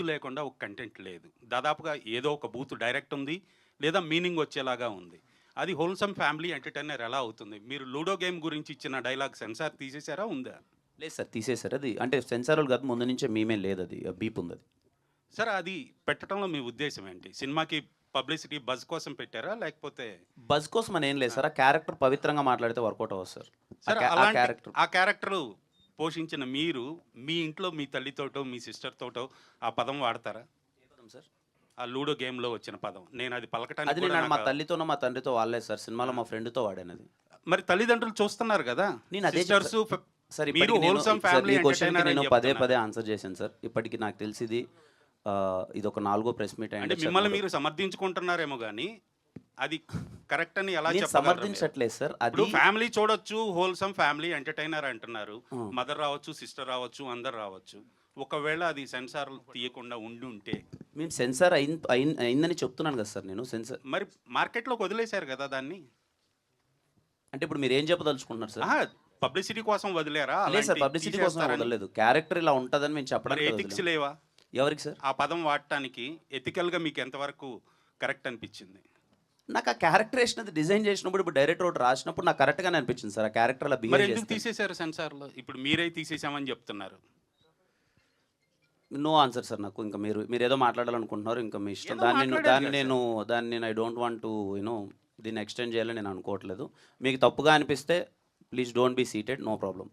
Booth లేకుండా ఒక content లేదు. దాదాపుగా ఏదో ఒక బూత్ డైరెక్ట్ ఉంది లేదా మీనింగ్ వచ్చేలాగా ఉంది. అది హోల్సమ్ ఫ్యామిలీ ఎంటర్టైనర్ ఎలా అవుతుంది? మీరు లూడో గేమ్ గురించి ఇచ్చిన డైలాగ్ సెన్సార్ తీసేసారా ఉందా? లేదు సార్ తీసేశారు అది. అంటే సెన్సార్ కాదు ముందు నుంచే మేమే లేదు అది బీప్ ఉంది అది. సరే అది పెట్టడంలో మీ ఉద్దేశం ఏంటి? సినిమాకి పబ్లిసిటీ బజ్ కోసం పెట్టారా? లేకపోతే బజ్ కోసం అని ఏం లేదు సార్ ఆ క్యారెక్టర్ పవిత్రంగా మాట్లాడితే వర్కౌట్ అవ్వదు సార్. ఆ క్యారెక్టర్ ఆ క్యారెక్టర్ పోషించిన మీరు మీ ఇంట్లో మీ తల్లితోటో మీ సిస్టర్ తోటో ఆ పదం వాడతారా? సార్? ఆ లూడో గేమ్లో వచ్చిన పదం. నేను అది పలకటానికి అది కూడా నేను మా నాకు- తల్లితోనో మా తండ్రితో వాడలేదు సార్. సినిమాలో మా ఫ్రెండ్తో వాడాను అది మరి తల్లిదండ్రులు చూస్తున్నారు కదా? నేను అదే సిస్టర్స్ సార్ మీరు ఇప్పటికి నేను- సార్, ఈ క్వశ్చన్కి అని నేను పదే. పదే ఆన్సర్ చేశాను సార్. ఇప్పటికి నాకు తెలిసి ఇది ఒక నాలుగో ప్రెస్ మీట్ అంటే అయ్యింది మిమ్మల్ని మీరు సమర్థించుకుంటున్నారేమో కానీ అది కరెక్ట్ అని ఎలా? సమర్థించట్లేదు సార్. అది ఫ్యామిలీ చూడొచ్చు హోల్సమ్ ఫ్యామిలీ ఎంటర్టైనర్ అంటున్నారు. మదర్ రావచ్చు సిస్టర్ రావచ్చు అందరు రావచ్చు. ఒకవేళ అది సెన్సార్ తీయకుండా ఉండి ఉంటే మేము సెన్సార్ అయిందని చెప్తున్నాను కదా సార్ నేను. సెన్సార్ మరి మార్కెట్లోకి వదిలేశారు కదా దాన్ని? అంటే ఇప్పుడు మీరు ఏం చెప్పదలుచుకుంటున్నారు సార్? పబ్లిసిటీ కోసం వదిలేరా? లేదు సార్ పబ్లిసిటీ కోసం? వదలలేదు. క్యారెక్టర్ ఇలా ఉంటుందని మేము మరి చెప్పడానికి ఎథిక్స్. లేవా? ఎవరికి సార్? ఆ పదం వాడటానికి ఎథికల్గా మీకు ఎంతవరకు కరెక్ట్ అనిపించింది? నాకు ఆ క్యారెక్టర్ వేసినది డిజైన్ చేసినప్పుడు ఇప్పుడు డైరెక్టర్ ఒకటి రాసినప్పుడు నాకు కరెక్ట్గానే అనిపించింది సార్ ఆ క్యారెక్టర్ అలా మరి బిహేవ్ ఎందుకు చేస్తే. తీసేశారు సెన్సార్లో? ఇప్పుడు మీరే తీసేసామని చెప్తున్నారు. నో ఆన్సర్ సార్ నాకు. ఇంకా మీరు మీరు ఏదో మాట్లాడాలనుకుంటున్నారు ఇంకా మీ ఇష్టం. ఏదో దాన్ని నేను దాన్ని కదా నేను దాన్ని నేను I don't want to you know దీన్ని ఎక్స్టెండ్ చేయాలని నేను అనుకోవట్లేదు. మీకు తప్పుగా అనిపిస్తే please don't be seated no problem